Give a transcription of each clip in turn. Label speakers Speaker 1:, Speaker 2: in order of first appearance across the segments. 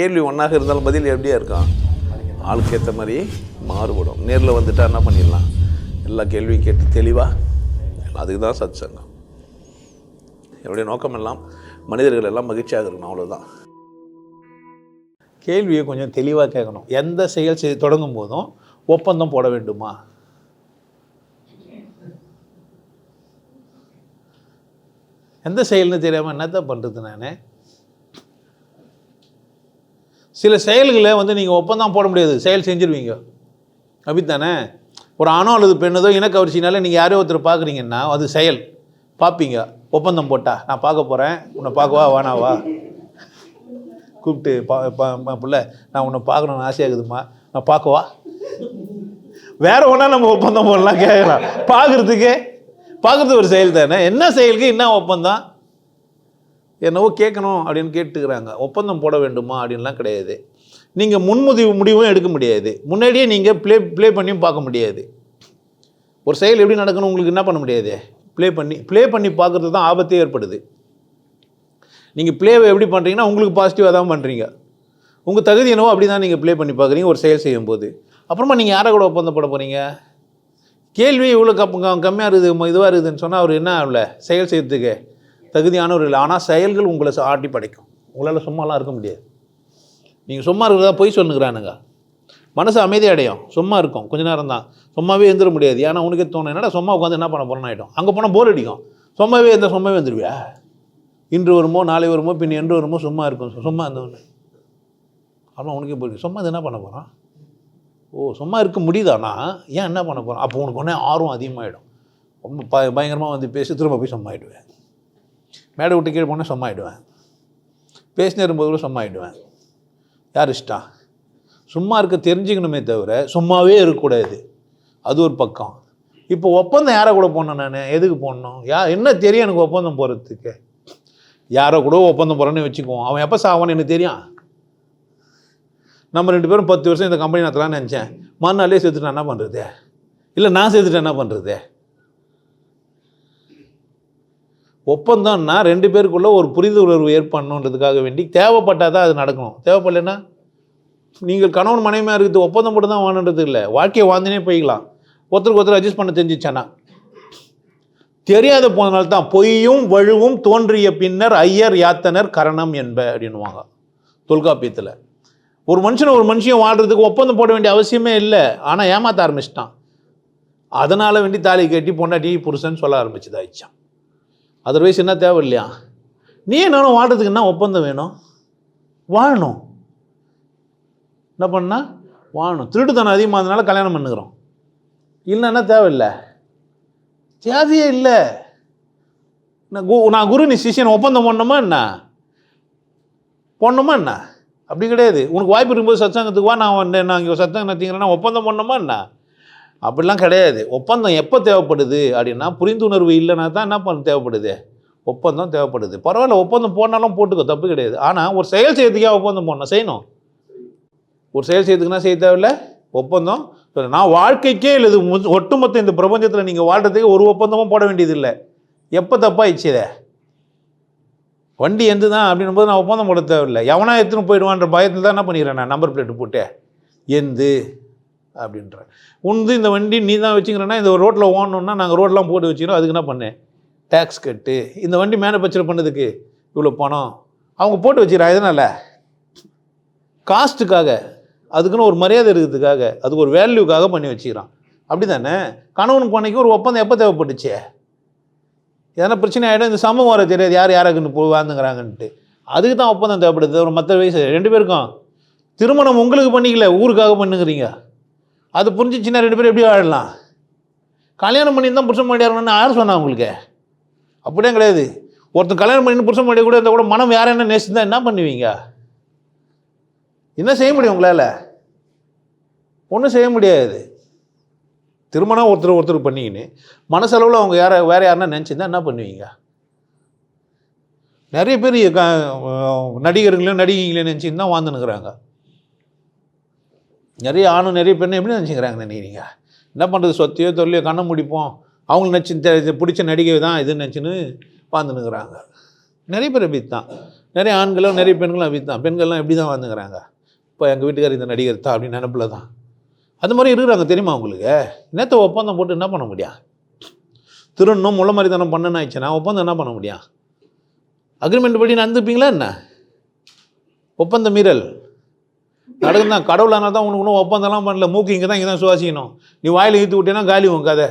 Speaker 1: கேள்வி ஒன்றாக இருந்தாலும் பதில் எப்படியா இருக்கும்? ஆளுக்கு ஏற்ற மாதிரி மாறுபடும். நேரில் வந்துட்டா என்ன பண்ணிடலாம்? எல்லா கேள்வியும் கேட்டு தெளிவாக அதுக்கு தான் சத் சங்கம் என்னுடைய நோக்கம் எல்லாம் மனிதர்கள் எல்லாம் மகிழ்ச்சியாக இருக்கணும் அவ்வளோதான்
Speaker 2: கேள்வியை கொஞ்சம் தெளிவாக கேட்கணும். எந்த செயல் செய்ய தொடங்கும் போதும் ஒப்பந்தம் போட வேண்டுமா? எந்த செயல்னு தெரியாமல் என்னத்தான் பண்ணுறது நான்? சில செயல்களை வந்து நீங்கள் ஒப்பந்தம் போட முடியாது. செயல் செஞ்சுருவீங்க. அப்படித்தானே? ஒரு ஆணோ அல்லது பெண்ணதோ இனக்கவர்ச்சினால நீங்கள் யாரோ ஒருத்தர் பார்க்குறீங்கன்னா அது செயல். பார்ப்பீங்க. ஒப்பந்தம் போட்டா நான் பார்க்க போகிறேன் உன்னை பார்க்கவா வானாவா கூப்பிட்டு பா பா- புள்ள நான் உன்னை பார்க்கணுன்னு ஆசையாகுதும்மா நான் பார்க்கவா? வேற ஒன்றா நம்ம ஒப்பந்தம் போடலாம் கேட்கலாம் பார்க்குறதுக்கே பார்க்குறது ஒரு செயல் தானே? என்ன செயலுக்கு என்ன ஒப்பந்தம்? என்னவோ கேட்கணும் அப்படின்னு கேட்டுக்கிறாங்க. ஒப்பந்தம் போட வேண்டுமா அப்படின்லாம் கிடையாது. நீங்கள் முன்முதிவு முடிவும் எடுக்க முடியாது. முன்னாடியே நீங்கள் ப்ளே ப்ளே பண்ணியும் பார்க்க முடியாது. ஒரு செயல் எப்படி நடக்கணும் உங்களுக்கு என்ன பண்ண முடியாது? ப்ளே பண்ணி ப்ளே பண்ணி பார்க்குறது தான் ஆபத்தே ஏற்படுது. நீங்கள் ப்ளேவை எப்படி பண்ணுறீங்கன்னா உங்களுக்கு பாசிட்டிவாக தான் பண்ணுறீங்க உங்கள் தகுதி என்னவோ அப்படி தான் நீங்கள் ப்ளே பண்ணி பார்க்குறீங்க ஒரு செயல் செய்யும்போது. அப்புறமா நீங்கள் யாரை கூட ஒப்பந்தம் போட போகிறீங்க கேள்வி இவ்வளோ கப் கம்மியாக இருக்குது இதுவாக இருக்குதுன்னு சொன்னால் அவர் என்ன ஆகல? செயல் செய்யறதுக்கு. தகுதியானவர்கள். இல்லை ஆனால் செயல்கள் உங்களை ஆட்டி படைக்கும். உங்களால் சும்மாலாம் இருக்க முடியாது. நீங்கள் சும்மா இருக்கிறதா பொய் சொல்லுங்கிறானுங்க மனசு அமைதி அடையும். சும்மா இருக்கும். கொஞ்ச நேரம் தான் சும்மாவே எழுந்திர முடியாது. ஏன்னா உனக்கே தோணும் என்னடா சும்மா உட்காந்து என்ன பண்ண போகிறோன்னு ஆகிடும் அங்கே போனால் போர் அடிக்கும். சும்மாவே எந்த சும்மாவே வந்துடுவியா இன்று வருமோ நாளை வருமோ பின் என்று வருமோ சும்மா இருக்கும். சும்மா இருந்தவொன்னு ஆனால் உனக்கே போயிருக்கு சும்மா என்ன பண்ண போகிறான் ஓ சும்மா இருக்க முடியுதானா ஏன் என்ன பண்ண போகிறான் அப்போ உனக்கு உடனே ஆர்வம் அதிகமாகிடும் ரொம்ப ப பயங்கரமாக வந்து பேசி திரும்ப போய் சும்மா ஆகிடுவேன் மேடை விட்டு கீழே போனால் சும்மா ஆகிடுவேன் பேசினே இருக்கும்போது கூட சும்மா ஆகிடுவேன் யார் இஷ்டம் சும்மா இருக்க தெரிஞ்சுக்கணுமே தவிர சும்மாவே இருக்கக்கூடாது. அது ஒரு பக்கம். இப்போ ஒப்பந்தம் யாரை கூட போடணும் நான்? எதுக்கு போடணும்? யா என்ன தெரியும் எனக்கு ஒப்பந்தம் போகிறதுக்கு யாரோ கூட ஒப்பந்தம் போகிறேன்னு வச்சுக்குவோம். அவன் எப்போ சாவான்னு எனக்கு தெரியும்? நம்ம ரெண்டு பேரும் பத்து வருஷம் இந்த கம்பெனி நடத்தலாம்னு நினச்சேன். மறுநாளே சேர்த்துட்டு என்ன பண்ணுறது இல்லை நான் சேர்த்துட்டு என்ன பண்ணுறது ஒப்பந்தம்னா ரெண்டு பேருக்குள்ளே ஒரு புரிந்துணர்வு ஏற்படணுன்றதுக்காக வேண்டி தேவைப்பட்டால் தான் அது நடக்கணும். தேவைப்படலைன்னா நீங்கள் கணவன் மனைவியாக இருக்குது ஒப்பந்தம் போட்டு தான் வாழன்றது இல்லை. வாழ்க்கையை வாழ்ந்துனே போய்க்கலாம். ஒருத்தருக்கு ஒருத்தர் அட்ஜஸ்ட் பண்ண தெரிஞ்சிச்சானா தெரியாத போனால் தான் பொய்யும் வழுவும் தோன்றிய பின்னர் ஐயர் யாத்தனர் கரணம் என்ப அப்படின்னுவாங்க. தொல்காப்பியத்தில். ஒரு மனுஷன் ஒரு மனுஷன் வாழ்கிறதுக்கு ஒப்பந்தம் போட வேண்டிய அவசியமே இல்லை. ஆனால் ஏமாற்ற ஆரம்பிச்சிட்டான். அதனால் வேண்டி தாலி கட்டி பொண்டாட்டி புருஷன் சொல்ல ஆரம்பிச்சதாயிடுச்சான் அதர்வைஸ் என்ன தேவை இல்லையா நீ நானும் வாழ்கிறதுக்கு என்ன ஒப்பந்தம் வேணும்? வாழணும். என்ன பண்ணா? வாழணும். திருட்டுத்தனம் அதிகமாக இருந்தனால கல்யாணம் பண்ணுகிறோம். இல்லைன்னா தேவையில்லை? தேவையே இல்லை. நான் கு நான் குரு நீ சிஷியன் ஒப்பந்தம் பண்ணணுமா என்ன? பண்ணுமா என்ன? அப்படி கிடையாது. உனக்கு வாய்ப்பு இருக்கும்போது சத்சங்கத்துக்கு வா நான் நான் இங்கே சத்சங்கம் நடத்திக்கிறேன்னா ஒப்பந்தம் பண்ணணுமா என்ன? அப்படிலாம் கிடையாது. ஒப்பந்தம் எப்போ தேவைப்படுது அப்படின்னா புரிந்துணர்வு இல்லைனா தான் என்ன பண்ண தேவைப்படுது? ஒப்பந்தம் தேவைப்படுது. பரவாயில்ல ஒப்பந்தம் போனாலும் போட்டுக்கோ தப்பு கிடையாது. ஆனால் ஒரு செயல் செய்யறதுக்கே ஒப்பந்தம் போடணும். செய்யணும். ஒரு செயல் செய்யறதுக்குன்னா செய்ய தேவையில்ல? ஒப்பந்தம். நான் வாழ்க்கைக்கே இல்லை இது ஒட்டுமொத்த இந்த பிரபஞ்சத்தில் நீங்கள் வாழ்கிறதுக்கு ஒரு ஒப்பந்தமும் போட வேண்டியதில்லை எப்போ தப்பாயிடுச்சு வண்டி எந்த தான் அப்படின்னும் போது நான் ஒப்பந்தம் போட தேவையில்லை. எவனா எடுத்துன்னு போயிடுவான்ற பயத்தில் தான் என்ன பண்ணிடுறேன் நான்? நம்பர் பிளேட்டு போட்டு. எந்து. அப்படின்ற உந்து இந்த வண்டி நீ தான் வச்சுக்கிறேன்னா இந்த ரோட்டில் ஓடணுன்னா நாங்கள் ரோட்லாம் போட்டு வச்சுக்கிறோம் அதுக்கு என்ன பண்ணேன் டேக்ஸ் கட்டு. இந்த வண்டி மேனுஃபேக்சர் பண்ணதுக்கு இவ்வளோ பணம். அவங்க போட்டு வச்சுக்கிறா எதனால்? காஸ்ட்டுக்காக அதுக்குன்னு ஒரு மரியாதை இருக்கிறதுக்காக. அதுக்கு ஒரு வேல்யூக்காக பண்ணி வச்சுக்கிறான். அப்படி தானே கணவன் பண்ணைக்கு ஒரு ஒப்பந்தம் எப்போ தேவைப்பட்டுச்சு? எதனா பிரச்சனை ஆகிடும் இந்த சமூகம் வர தெரியாது யார் யாராக்குன்னு போய் வாழ்ந்துங்கிறாங்கன்ட்டு அதுக்கு தான் ஒப்பந்தம் தேவைப்படுது. ஒரு மற்ற வயசு ரெண்டு பேருக்கும். திருமணம் உங்களுக்கு பண்ணிக்கல ஊருக்காக பண்ணுங்கிறீங்க. அது புரிஞ்சிச்சுன்னா ரெண்டு பேரும் எப்படி வாழலாம்? கல்யாணம் பண்ணி தான் புருஷன் பண்ணியாரணும்னு யார் சொன்னா உங்களுக்கு? அப்படியே கிடையாது. ஒருத்தர் கல்யாணம் பண்ணி புருஷன் பண்ணி கூட இருந்தால் கூட மனம் யார் என்ன நேசிந்தா என்ன பண்ணுவீங்க? என்ன செய்ய முடியும் உங்களால்? ஒன்றும் செய்ய முடியாது. திருமணம் ஒருத்தர் ஒருத்தர் பண்ணிக்கின்னு மனசளவில் அவங்க யாரை வேறு யாருன்னா நினச்சிருந்தா என்ன பண்ணுவீங்க? நிறைய பேர் க நடிகர்களையும் நடிகைகளையும் நினச்சின்னு தான் வாழ்ந்துனுக்குறாங்க நிறைய ஆணும் நிறைய பெண்ணும் எப்படி நினச்சிக்கிறாங்க நினைக்கிறீங்க என்ன பண்ணுறது சொத்தையோ தொல்லையோ கண்ணை முடிப்போம். அவங்களுக்கு நினச்சி பிடிச்ச நடிகை தான் இதுன்னு நினச்சின்னு வாழ்ந்துனுக்குறாங்க நிறைய பேர் இப்படி தான் நிறைய ஆண்களும் நிறைய பெண்களும் அப்படி தான் பெண்கள்லாம் எப்படி தான் வாழ்ந்துக்கிறாங்க? இப்போ எங்கள் வீட்டுக்கார் இந்த நடிகர் தான் அப்படின்னு நினப்பில் தான். அது மாதிரி இருக்கிறாங்க தெரியுமா உங்களுக்கு? நேற்று ஒப்பந்தம் போட்டு என்ன பண்ண முடியும்? திருடணும் முள்ள மாதிரி தானே பண்ணணும் ஆயிடுச்சுன்னா ஒப்பந்தம் என்ன பண்ண முடியும்? அக்ரிமெண்ட் படி நடந்துப்பீங்களா என்ன? ஒப்பந்த மீறல். நடக்குது தான் கடவுளானா தான் உனக்கு ஒன்றும் ஒப்பந்தம்லாம் பண்ணல. மூக்கு இங்கே தான் இங்கே தான் சுவாசிக்கணும். நீ வாயில் ஈத்து விட்டேன்னா காலி உன் கதை.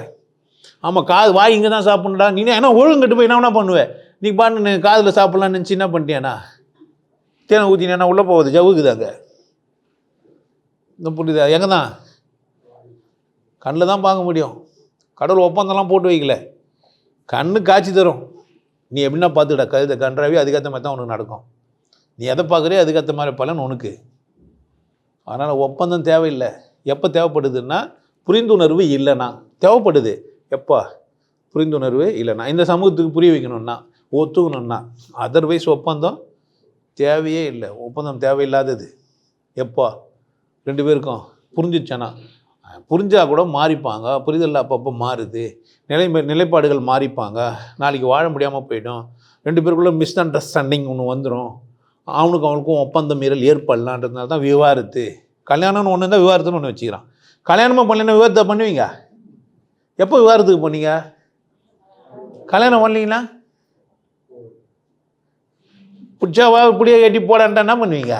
Speaker 2: ஆமாம் காது வாய் இங்கே தான் சாப்பிட்றா நீ என்ன ஒழுங்கிட்டு போய் என்ன பண்ணுவேன் நீ பாட்டு காதில் சாப்பிட்லான்னு நினச்சி என்ன பண்ணிட்டியாண்ணா? தேனை ஊற்றினா உள்ளே போகுது? ஜவுக்குதாங்க இந்த புரியுதா? எங்கே தான் கண்ணில் தான் பார்க்க முடியும். கடவுள் ஒப்பந்தம்லாம் போட்டு வைக்கல. கண்ணு காய்ச்சி தரும். நீ எப்படின்னா பார்த்துக்கிட்ட கழுத கன்றாவே அதுக்கேற்ற மாதிரி தான் உனக்கு நடக்கும். நீ எதை பார்க்குறியோ அதுக்கேற்ற மாதிரி பலன் உனக்கு. அதனால் ஒப்பந்தம் தேவையில்லை. எப்போ தேவைப்படுதுன்னா புரிந்துணர்வு இல்லைண்ணா தேவைப்படுது. எப்போ? புரிந்துணர்வு இல்லைண்ணா இந்த சமூகத்துக்கு புரிய வைக்கணும்னா ஒத்துக்கணும்னா அதர்வைஸ் ஒப்பந்தம் தேவையே இல்லை. ஒப்பந்தம் தேவையில்லாதது. எப்போ? ரெண்டு பேருக்கும் புரிஞ்சிச்சேன்னா புரிஞ்சால் கூட மாறிப்பாங்க. புரிதல் அப்பப்போ மாறுது. நிலை நிலைப்பாடுகள் மாறிப்பாங்க. நாளைக்கு வாழ முடியாமல் போயிடும். ரெண்டு பேருக்குள்ளே மிஸ் அண்டர்ஸ்டாண்டிங் ஒன்று வந்துடும் அவனுக்கு அவனுக்கும் ஒப்பந்த மீறல் ஏற்படலான்றதுனால தான் விவாரத்து கல்யாணம்னு ஒன்று இருந்தால் விவாரத்துன்னு ஒன்று வச்சுக்கிறான். கல்யாணமாக பண்ணலன்னா விவாதத்தை பண்ணுவீங்க? எப்போ விவாரத்துக்கு பண்ணீங்க கல்யாணம் பண்ணலீங்களா? பிடிச்சாவா இப்படியே கட்டி போடான்ட்டா என்ன பண்ணுவீங்க?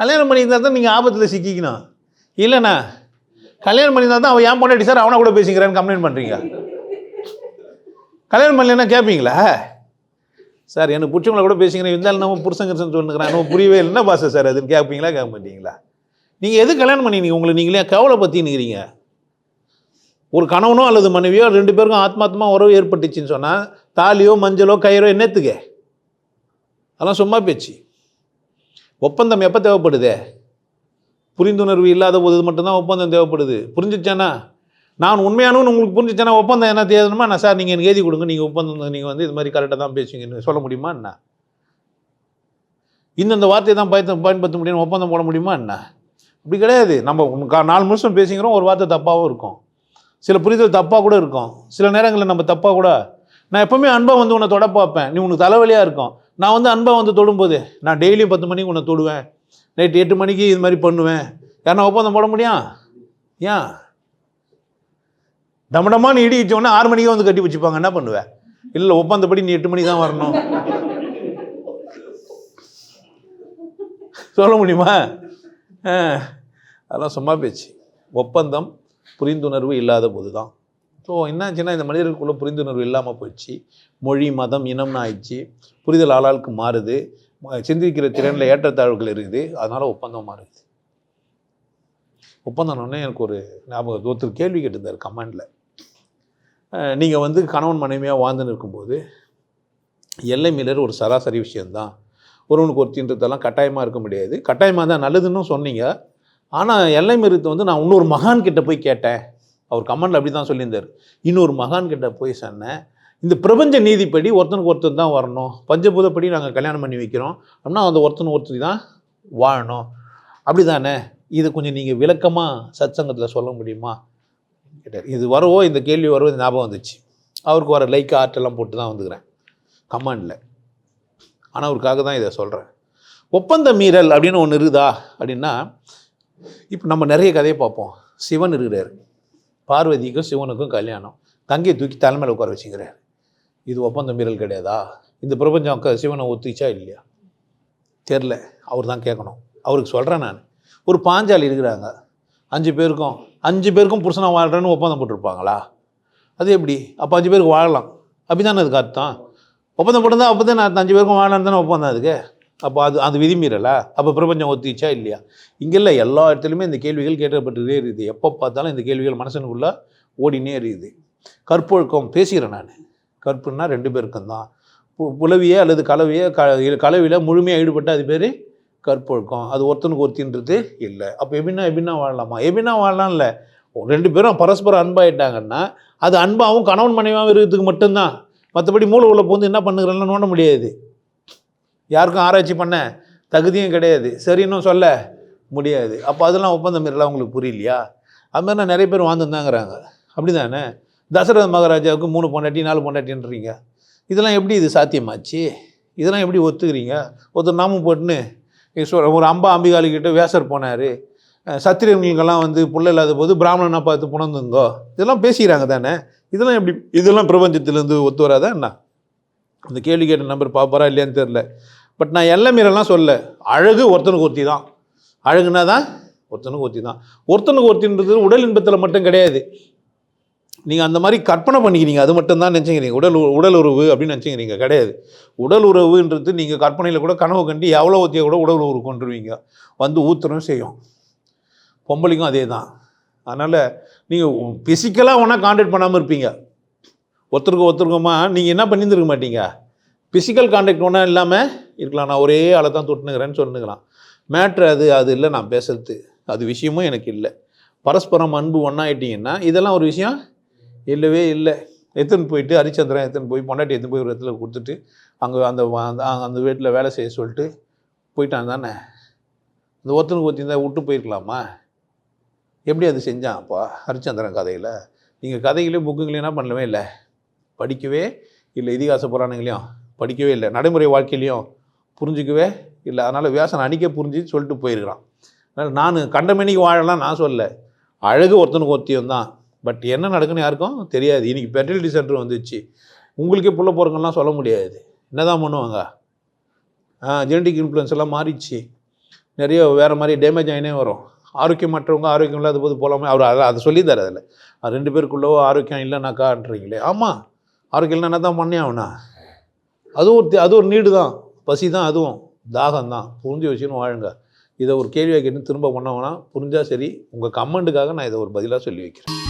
Speaker 2: கல்யாணம் பண்ணியிருந்தா தான் நீங்கள் ஆபத்தில் சிக்கிக்கணும். இல்லைண்ணா கல்யாணம் பண்ணியிருந்தா தான் அவன் ஏன் பொண்டாட்டி சார் அவனை கூட பேசிக்கிறான்னு கம்ப்ளைண்ட் பண்ணுறீங்க கல்யாணம் பண்ணலன்னா கேட்பீங்களா சார் எனக்கு பிடிச்சவங்கள கூட பேசிக்கிறேன். இருந்தாலும் நம்ம புருஷங்கன்னு சொன்னுக்கிறேன் நம்ம புரியவே என்ன பாச சார் அதுன்னு கேட்பீங்களா கேட்க மாட்டீங்களா? நீங்கள் எது கல்யாணம் பண்ணினீங்க உங்களை நீங்களே கவலை பற்றினுக்கிறீங்க ஒரு கணவனோ அல்லது மனைவியோ ரெண்டு பேருக்கும் ஆத்மாத்மா உறவு ஏற்பட்டுச்சுன்னு சொன்னால் தாலியோ மஞ்சளோ கயிறோ என்னத்துக்கு? அதெல்லாம் சும்மா பேச்சு. ஒப்பந்தம் எப்போ தேவைப்படுதே? புரிந்துணர்வு இல்லாத போது மட்டும்தான் ஒப்பந்தம் தேவைப்படுது. புரிஞ்சிச்சானா நான் உண்மையானவன்னு உங்களுக்கு புரிஞ்சிச்சானா ஒப்பந்தம் என்ன தேதணுமா நான் சார் நீங்கள் எனக்கு எழுதி கொடுங்க நீங்கள் ஒப்பந்தம் நீங்கள் வந்து இது மாதிரி கரெக்டாக தான் பேசுவீங்கன்னு சொல்ல முடியுமா என்ன? இந்தந்த வார்த்தையை தான் பயத்த பயன்படுத்த முடியும் ஒப்பந்தம் போட முடியுமா என்ன? அப்படி கிடையாது. நம்ம கா- நாலு நிமிஷம் பேசிக்கிறோம் ஒரு வார்த்தை தப்பாகவும் இருக்கும். சில புரிதல் தப்பாக கூட இருக்கும். சில நேரங்களில் நம்ம தப்பாக கூட நான் எப்போவுமே அன்பாக வந்து உன்னை தொட பார்ப்பேன். நீ உனக்கு தலைவலியாக இருக்கும். நான் வந்து அன்பாக வந்து தொடும்போது நான் டெய்லியும் பத்து மணிக்கு உன்னை தொடுவேன். நைட்டு எட்டு மணிக்கு இது மாதிரி பண்ணுவேன். யாரா ஒப்பந்தம் போட முடியும் ஏன்? டமடமா நீ இடி உடனே ஆறு மணிக்கே வந்து கட்டி வச்சுப்பாங்க. என்ன பண்ணுவேன் இல்லை ஒப்பந்தப்படி நீ எட்டு மணி தான் வரணும். சொல்ல முடியுமா? அதெல்லாம் சும்மா பேச்சு. ஒப்பந்தம் புரிந்துணர்வு இல்லாத போது தான் ஸோ என்னாச்சுன்னா இந்த மனிதர்களுக்குள்ளே புரிந்துணர்வு இல்லாமல் போயிடுச்சு. மொழி மதம் இனம்னு ஆயிடுச்சு. புரிதல் ஆளாளுக்கு மாறுது. சிந்திக்கிற திறனில் ஏற்றத்தாழ்வுகள் இருக்குது. அதனால் ஒப்பந்தம் மாறுது. ஒப்பந்தம்னே எனக்கு ஒரு ஞாபகம் ஒருத்தர் கேள்வி கேட்டிருந்தார் கமெண்டில். நீங்கள் வந்து கணவன் மனைவியாக வாழ்ந்துன்னு இருக்கும்போது எல்லை மீறல் ஒரு சராசரி விஷயந்தான் ஒருவனுக்கு ஒருத்தின்றதெல்லாம் கட்டாயமாக இருக்க முடியாது. கட்டாயமாக தான் நல்லதுன்னு சொன்னீங்க. ஆனால் எல்லை மீறத்தை வந்து நான் இன்னொரு மகான்கிட்ட போய் கேட்டேன். அவர் கமெண்டில் அப்படி தான் சொல்லியிருந்தார். இன்னொரு மகான்கிட்ட போய் சொன்னேன். இந்த பிரபஞ்ச நீதிப்படி ஒருத்தனுக்கு ஒருத்தன் தான் வரணும். பஞ்சபூதப்படி நாங்கள் கல்யாணம் பண்ணி வைக்கிறோம். அப்படின்னா அந்த ஒருத்தன் ஒருத்தர் தான் வாழணும். அப்படி தானே இதை கொஞ்சம் நீங்கள் விளக்கமாக சத்சங்கத்தில் சொல்ல முடியுமா? கேட்டார். இது வரவோ? இந்த கேள்வி வரவோ? ஞாபகம் வந்துச்சு. அவருக்கு வர லைக் ஆர்ட்டெல்லாம் போட்டு தான் வந்துக்கிறேன். கமாண்டில் ஆனால் அவருக்காக தான் இதை சொல்கிறேன் ஒப்பந்த மீறல் அப்படின்னு ஒன்று இருக்குதா? அப்படின்னா இப்போ நம்ம நிறைய கதையை பார்ப்போம். சிவன் இருக்கிறார். பார்வதிக்கும் சிவனுக்கும் கல்யாணம். தங்கையை தூக்கி தலைமையில் உட்கார வச்சுக்கிறார். இது ஒப்பந்த மீறல் கிடையாதா? இந்த பிரபஞ்சம் க- சிவனை ஒத்துச்சா இல்லையா? தெரில அவர் தான் கேட்கணும். அவருக்கு சொல்கிறேன் நான். ஒரு பாஞ்சாலி இருக்கிறாங்க. அஞ்சு பேருக்கும் அஞ்சு பேருக்கும் புருஷனாக வாழ்கிறேன்னு ஒப்பந்தம் போட்டிருப்பாங்களா? அது எப்படி? அப்போ அஞ்சு பேருக்கு வாழலாம். அப்படி தானே அதுக்கு அர்த்தம்? ஒப்பந்தம் போட்டிருந்தா அப்போ தான் நான் அஞ்சு பேருக்கும் வாழலான்னு தானே ஒப்பந்தம் அதுக்கு? அப்போ அது அது விதிமீறலை அப்போ பிரபஞ்சம் ஒத்திச்சா இல்லையா? இங்கே இல்லை எல்லா இடத்துலையுமே இந்த கேள்விகள் கேட்கப்பட்டுகிட்டே இருக்குது. எப்போ பார்த்தாலும் இந்த கேள்விகள் மனசனுக்குள்ளே ஓடினே இருக்குது. கற்பொழுக்கம் பேசுகிறேன் நான். கற்புன்னா ரெண்டு பேருக்கும் தான். பு- புலவியே அல்லது கலவையே க கலவையில் முழுமையாக ஈடுபட்ட அது பேர் கற்பொழுக்கம். அது ஒருத்தனுக்கு ஒருத்தின்றது இல்லை. அப்போ எப்படின்னா எப்படின்னா வாழலாமா? எப்படின்னா வாழலாம் இல்லை ரெண்டு பேரும் பரஸ்பரம் அன்பாயிட்டாங்கன்னா அது அன்பாகவும் கணவன் மனைவியாகவும் இருக்கிறதுக்கு மட்டும்தான். மற்றபடி மூளை உள்ள போந்து என்ன பண்ணுகிறேன்னு நோண்ட முடியாது. யாருக்கும் ஆராய்ச்சி பண்ண தகுதியும் கிடையாது. சரின்னு சொல்ல முடியாது. அப்போ அதெல்லாம் ஒப்பந்தம் மீறலாம் உங்களுக்கு புரியலையா? அது மாதிரி நான் நிறைய பேர் வாழ்ந்துருந்தாங்கிறாங்க. அப்படி தானே தசரத மகாராஜாவுக்கு மூணு பொண்டாட்டி நாலு பொண்டாட்டின்றீங்க. இதெல்லாம் எப்படி இது சாத்தியமாச்சு? இதெல்லாம் எப்படி ஒத்துக்கிறீங்க? ஒருத்தர் நாமும் போட்டுன்னு ஒரு அம்பா அம்பிகாலிக்கிட்ட வேசர் போனார். சத்திரியர்களுக்கெல்லாம் வந்து புள்ள இல்லாத போது பிராமணனை பார்த்து புணர்ந்துங்கோ. இதெல்லாம் பேசிக்கிறாங்க தானே? இதெல்லாம் எப்படி இதெல்லாம் பிரபஞ்சத்திலேருந்து ஒத்து வராதா என்ன? அந்த கேள்வி கேட்ட நம்பர் பார்ப்பாரா இல்லையான்னு தெரில பட் நான் எல்லை மீறலாம் சொல்ல அழகு ஒருத்தனுக்கு ஒருத்தி தான். அழகுனா தான் ஒருத்தனுக்கு ஒருத்தி தான். ஒருத்தனுக்கு ஒருத்தின்றது உடல் இன்பத்தில் மட்டும் கிடையாது. நீங்கள் அந்த மாதிரி கற்பனை பண்ணிக்கிறீங்க அது மட்டும் தான் நினச்சிக்கிறீங்க. உடல் உடல் உறவு அப்படின்னு நினச்சிக்கிறீங்க கிடையாது. உடல் உறவுன்றது நீங்கள் கற்பனையில் கூட கனவு கண்டு எவ்வளோ ஒத்தியை கூட உடல் உறவு கொண்டுருவீங்க வந்து ஊத்துறவும் செய்யும். பொம்பளைக்கும் அதே தான் அதனால் நீங்கள் ஃபிசிக்கலாக ஒன்றா காண்டாக்ட் பண்ணாமல் இருப்பீங்க. ஒருத்தருக்கு ஒருத்தருக்குமா நீங்கள் என்ன பண்ணியிருந்துருக்க மாட்டீங்க? ஃபிசிக்கல் காண்டாக்ட் ஒன்றா இல்லாமல் இருக்கலாம். நான் ஒரே ஆளை தான் தொட்டுனுக்கிறேன்னு சொன்னுக்கலாம் மேட்ரு அது அது இல்லை நான் பேசுறது. அது விஷயமும் எனக்கு இல்லை. பரஸ்பரம் அன்பு ஒன்றாயிட்டீங்கன்னா இதெல்லாம் ஒரு விஷயம் இல்லவே இல்லை. எடுத்துன்னு போயிட்டு ஹரிச்சந்திரன் எடுத்துன்னு போய் பொண்டாட்டி எடுத்துன்னு போய் ஒரு இடத்துல கொடுத்துட்டு அங்கே அந்த அந்த அந்த வீட்டில் வேலை செய்ய சொல்லிட்டு போயிட்டான் தானே. இந்த ஒருத்தனுக்கு ஒருத்தி இருந்தால் விட்டு போயிருக்கலாமா? எப்படி அது செஞ்சான் அப்பா ஹரிச்சந்திரன் கதையில்? நீங்கள் கதைகளையும் புக்குங்களையும் என்ன பண்ணவே இல்லை? படிக்கவே இல்லை. இதிகாச புராணங்களையும் படிக்கவே இல்லை. நடைமுறை வாழ்க்கையிலையும் புரிஞ்சிக்கவே இல்லை. அதனால் வியாசன் அணிக்க புரிஞ்சு சொல்லிட்டு போயிருக்கிறான். அதனால் நான் கண்டமேனிக்கு வாழலாம் நான் சொல்லலை. அழகு ஒருத்தனுக்கு ஒத்தியம் தான் பட் என்ன நடக்குன்னு யாருக்கும் தெரியாது. இன்றைக்கி ஃபெர்டிலிட்டி சென்டர் வந்துச்சு. உங்களுக்கே புள்ள போகிறவங்கலாம் சொல்ல முடியாது. என்ன தான் பண்ணுவாங்க? ஆ ஜெனடிக் இன்ஃப்ளூயன்ஸ் எல்லாம் மாறிடுச்சு. நிறைய வேறு மாதிரி டேமேஜ் ஆகினே வரும். ஆரோக்கியமற்றவங்க ஆரோக்கியம் இல்லாத போது போகலாமே அவர் அதை அதை சொல்லித்தார் அதில். அது ரெண்டு பேருக்குள்ளவோ ஆரோக்கியம் இல்லைனாக்கான்றீங்களே ஆமாம் ஆரோக்கியம் இல்லைன்னா தான் பண்ணே ஆகுனா அதுவும் ஒரு அது ஒரு நீடு தான். பசி தான் அதுவும். தாகம் தான். புரிஞ்சு வச்சுன்னு வாழுங்க. இதை ஒரு கேள்வியாக கேட்டு திரும்ப பண்ணவனா புரிஞ்சால் சரி. உங்கள் கமெண்ட்டுக்காக நான் இதை ஒரு பதிலாக சொல்லி வைக்கிறேன்.